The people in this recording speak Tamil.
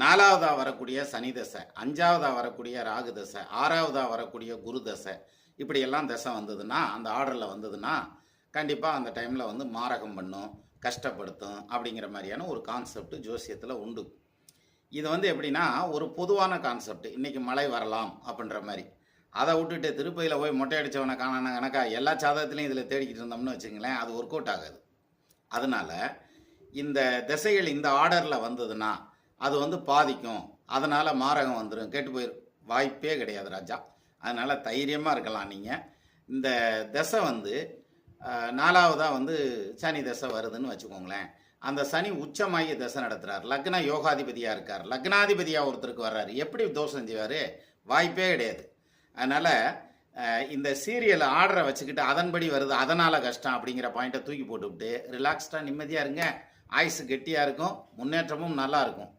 நாலாவதாக வரக்கூடிய சனி தசை அஞ்சாவதாக வரக்கூடிய ராகு தசை ஆறாவதாக வரக்கூடிய குரு தசை இப்படியெல்லாம் தசை வந்ததுன்னா அந்த ஆர்டரில் வந்ததுன்னா கண்டிப்பாக அந்த டைமில் வந்து மாரகம் பண்ணும் கஷ்டப்படுத்தும் அப்படிங்கிற மாதிரியான ஒரு கான்செப்ட் ஜோசியத்தில் உண்டு. இது வந்து எப்படின்னா ஒரு பொதுவான கான்செப்ட் இன்னைக்கு மழை வரலாம் அப்படின்ற மாதிரி. அதை விட்டுட்டு திருப்பதியில் போய் மொட்டை அடித்தவனை காணான கணக்கா எல்லா சாதகத்துலையும் இதில் தேடிக்கிட்டு இருந்தோம்னு வச்சுங்களேன் அது ஒர்க் அவுட் ஆகாது. அதனால இந்த திசைகள் இந்த ஆர்டரில் வந்ததுன்னா அது வந்து பாதிக்கும். அதனால் மாரகம் வந்துடும் கெட்டு போயிடும் வாய்ப்பே கிடையாது ராஜா. அதனால் தைரியமாக இருக்கலாம் நீங்கள் இந்த திசை வந்து நாலாவதாக வந்து சனி தசை வருதுன்னு வச்சுக்கோங்களேன். அந்த சனி உச்சமாகி தசை நடத்துறார். லக்ன யோகாதிபதியாக இருக்கார். லக்னாதிபதியாக ஒருத்தருக்கு வர்றாரு. எப்படி தோஷம் செய்வார்? வாய்ப்பே கிடையாது. அதனால் இந்த சீரியல் ஆர்டரை வச்சுக்கிட்டு அதன்படி வருது. அதனால் கஷ்டம் அப்படிங்கிற பாயிண்ட்டை தூக்கி போட்டுவிட்டு ரிலாக்ஸ்டாக நிம்மதியாக இருங்க. ஆயுசு கெட்டியாக இருக்கும். முன்னேற்றமும் நல்லா இருக்கும்.